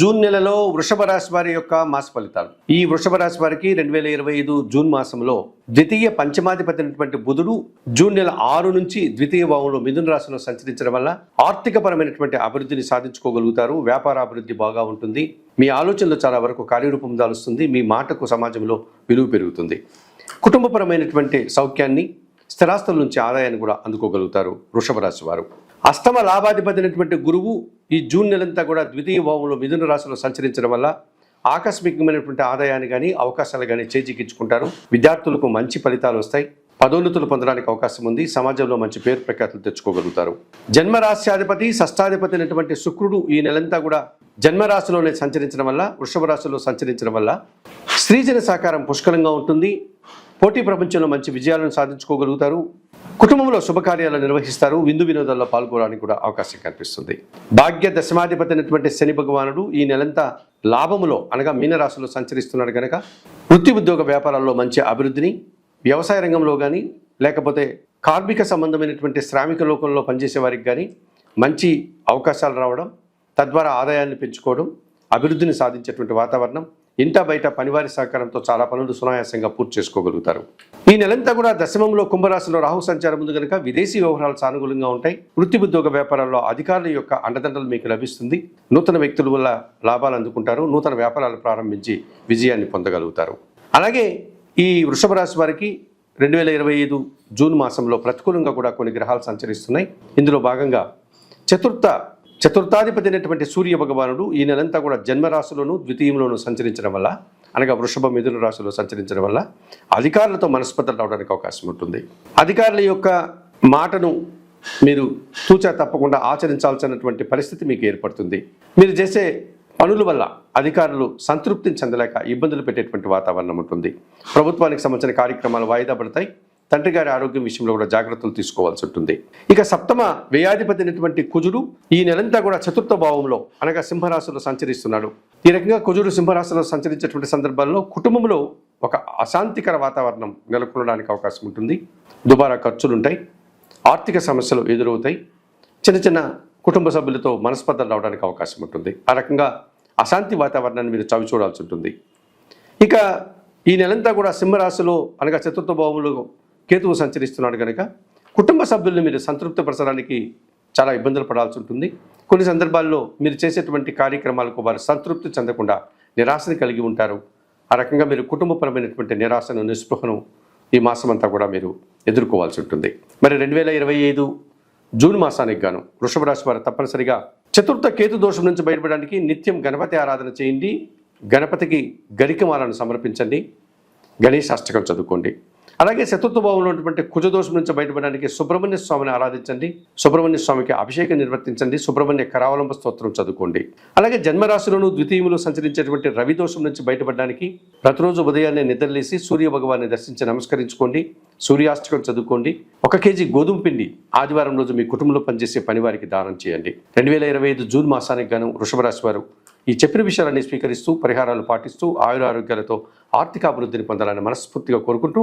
June నెలలో వృషభ రాశి వారి యొక్క మాస ఫలితాలు. ఈ వృషభ రాశి వారికి రెండు వేల ఇరవై ఐదు జూన్ మాసంలో ద్వితీయ పంచమాధిపతి అయినటువంటి బుధుడు జూన్ నెల ఆరు నుంచి ద్వితీయ భావంలో మిథున రాశిలో సంచరించడం వల్ల ఆర్థికపరమైనటువంటి అభివృద్ధిని సాధించుకోగలుగుతారు. వ్యాపార అభివృద్ధి బాగా ఉంటుంది. మీ ఆలోచనలు చాలా వరకు కార్యరూపం దాలుస్తుంది. మీ మాటకు సమాజంలో విలువ పెరుగుతుంది. కుటుంబపరమైనటువంటి సౌఖ్యాన్ని స్థిరాస్తుల నుంచి ఆదాయాన్ని కూడా అందుకోగలుగుతారు వృషభ రాశి వారు. అష్టమ లాభాధిపతి అయినటువంటి గురువు ఈ జూన్ నెలంతా కూడా ద్వితీయ భావంలో మిథున రాశిలో సంచరించడం వల్ల ఆకస్మికమైనటువంటి ఆదాయాన్ని కానీ అవకాశాలు కానీ చేజిక్కించుకుంటారు. విద్యార్థులకు మంచి ఫలితాలు వస్తాయి. పదోన్నతులు పొందడానికి అవకాశం ఉంది. సమాజంలో మంచి పేరు ప్రఖ్యాతులు తెచ్చుకోగలుగుతారు. జన్మరాశ్యాధిపతి షష్టాధిపతి అయినటువంటి శుక్రుడు ఈ నెలంతా కూడా జన్మరాశిలోనే సంచరించడం వల్ల వృషభ రాశిలో సంచరించడం వల్ల స్త్రీజన సహకారం పుష్కలంగా ఉంటుంది. పోటీ ప్రపంచంలో మంచి విజయాలను సాధించుకోగలుగుతారు. కుటుంబంలో శుభకార్యాలు నిర్వహిస్తారు. విందు వినోదాల్లో పాల్గొనడానికి కూడా అవకాశం కనిపిస్తుంది భాగ్య దశమాధిపతి అయినటువంటి శని భగవానుడు ఈ నెలంతా లాభములో అనగా మీనరాశిలో సంచరిస్తున్నాడు కనుక వృత్తి ఉద్యోగ వ్యాపారాల్లో మంచి అభివృద్ధిని వ్యవసాయ రంగంలో కానీ లేకపోతే కార్మిక సంబంధమైనటువంటి శ్రామిక లోకంలో పనిచేసే వారికి కానీ మంచి అవకాశాలు రావడం తద్వారా ఆదాయాన్ని పెంచుకోవడం అభివృద్ధిని సాధించేటువంటి వాతావరణం ఇంట బయట పనివారి సహకారంతో చాలా పనులు సునాయాసంగా పూర్తి చేసుకోగలుగుతారు. ఈ నెలంతా కూడా దశమంలో కుంభరాశిలో రాహు సంచారం ఉంది కనుక విదేశీ వ్యవహారాలు సానుకూలంగా ఉంటాయి. వృత్తి ఉద్యోగ వ్యాపారాల్లో అధికారుల యొక్క అండదండలు మీకు లభిస్తుంది. నూతన వ్యక్తుల వల్ల లాభాలు అందుకుంటారు. నూతన వ్యాపారాలు ప్రారంభించి విజయాన్ని పొందగలుగుతారు. అలాగే ఈ వృషభ రాశి వారికి రెండు వేల ఇరవై ఐదు జూన్ మాసంలో ప్రతికూలంగా కూడా కొన్ని గ్రహాలు సంచరిస్తున్నాయి. ఇందులో భాగంగా చతుర్థ చతుర్థాధిపతి అయినటువంటి సూర్య భగవానుడు ఈ నెలంతా కూడా జన్మరాశిలోను ద్వితీయంలోను సంచరించడం వల్ల అనగా వృషభ మిథున రాశిలో సంచరించడం వల్ల అధికారులతో మనస్పర్ధలు రావడానికి అవకాశం ఉంటుంది. అధికారుల యొక్క మాటను మీరు తూచా తప్పకుండా ఆచరించాల్సినటువంటి పరిస్థితి మీకు ఏర్పడుతుంది. మీరు చేసే పనుల వల్ల అధికారులు సంతృప్తిని చెందలేక ఇబ్బందులు పెట్టేటువంటి వాతావరణం ఉంటుంది. ప్రభుత్వానికి సంబంధించిన కార్యక్రమాలు వాయిదా పడతాయి. తండ్రి గారి ఆరోగ్యం విషయంలో కూడా జాగ్రత్తలు తీసుకోవాల్సి ఉంటుంది. ఇక సప్తమ వ్యయాధిపతి అయినటువంటి కుజుడు ఈ నెలంతా కూడా చతుర్థ భావంలో అనగా సింహరాశిలో సంచరిస్తున్నాడు. ఈ రకంగా కుజుడు సింహరాశిలో సంచరించేటువంటి సందర్భాల్లో కుటుంబంలో ఒక అశాంతికర వాతావరణం నెలకొనడానికి అవకాశం ఉంటుంది. దుబారా ఖర్చులు ఉంటాయి ఆర్థిక సమస్యలు ఎదురవుతాయి. చిన్న చిన్న కుటుంబ సభ్యులతో మనస్పర్ధలు రావడానికి అవకాశం ఉంటుంది. ఆ రకంగా అశాంతి వాతావరణాన్ని మీరు చవి చూడాల్సి ఉంటుంది. ఇక ఈ నెలంతా కూడా సింహరాశిలో అనగా చతుర్థ భావంలో కేతువు సంచరిస్తున్నాడు కనుక కుటుంబ సభ్యుల్ని మీరు సంతృప్తిపరచడానికి చాలా ఇబ్బందులు పడాల్సి ఉంటుంది. కొన్ని సందర్భాల్లో మీరు చేసేటువంటి కార్యక్రమాలకు వారు సంతృప్తి చెందకుండా నిరాశని కలిగి ఉంటారు. ఆ రకంగా మీరు కుటుంబపరమైనటువంటి నిరాశను నిస్పృహను ఈ మాసం అంతా కూడా మీరు ఎదుర్కోవాల్సి ఉంటుంది. మరి రెండు వేల ఇరవై ఐదు జూన్ మాసానికి గాను వృషభ రాశి వారు తప్పనిసరిగా చతుర్థ కేతు దోషం నుంచి బయటపడడానికి నిత్యం గణపతి ఆరాధన చేయండి. గణపతికి గరికమాలను సమర్పించండి. గణేష్ అష్టకం చదువుకోండి. అలాగే శత్రుత్వ భావంలో ఉన్నటువంటి కుజదోషం నుంచి బయటపడడానికి సుబ్రహ్మణ్య స్వామిని ఆరాధించండి. సుబ్రహ్మణ్య స్వామికి అభిషేకం నిర్వర్తించండి. సుబ్రహ్మణ్య కరావలంబ స్తోత్రం చదువుకోండి. అలాగే జన్మరాశిలోను ద్వితీయములు సంచరించేటువంటి రవి దోషం నుంచి బయటపడడానికి ప్రతిరోజు ఉదయాన్నే నిద్రలేసి సూర్య భగవాన్ని దర్శించి నమస్కరించుకోండి. సూర్యాష్టకం చదువుకోండి. ఒక కేజీ గోధుమ పిండి ఆదివారం రోజు మీ కుటుంబంలో పనిచేసే పనివారికి దానం చేయండి. రెండు వేల ఇరవై ఐదు జూన్ మాసానికి గాను వృషభరాశి వారు ఈ చెప్పిన విషయాలన్నీ స్వీకరిస్తూ పరిహారాలు పాటిస్తూ ఆయుర ఆరోగ్యాలతో ఆర్థిక అభివృద్ధిని పొందాలని మనస్ఫూర్తిగా కోరుకుంటూ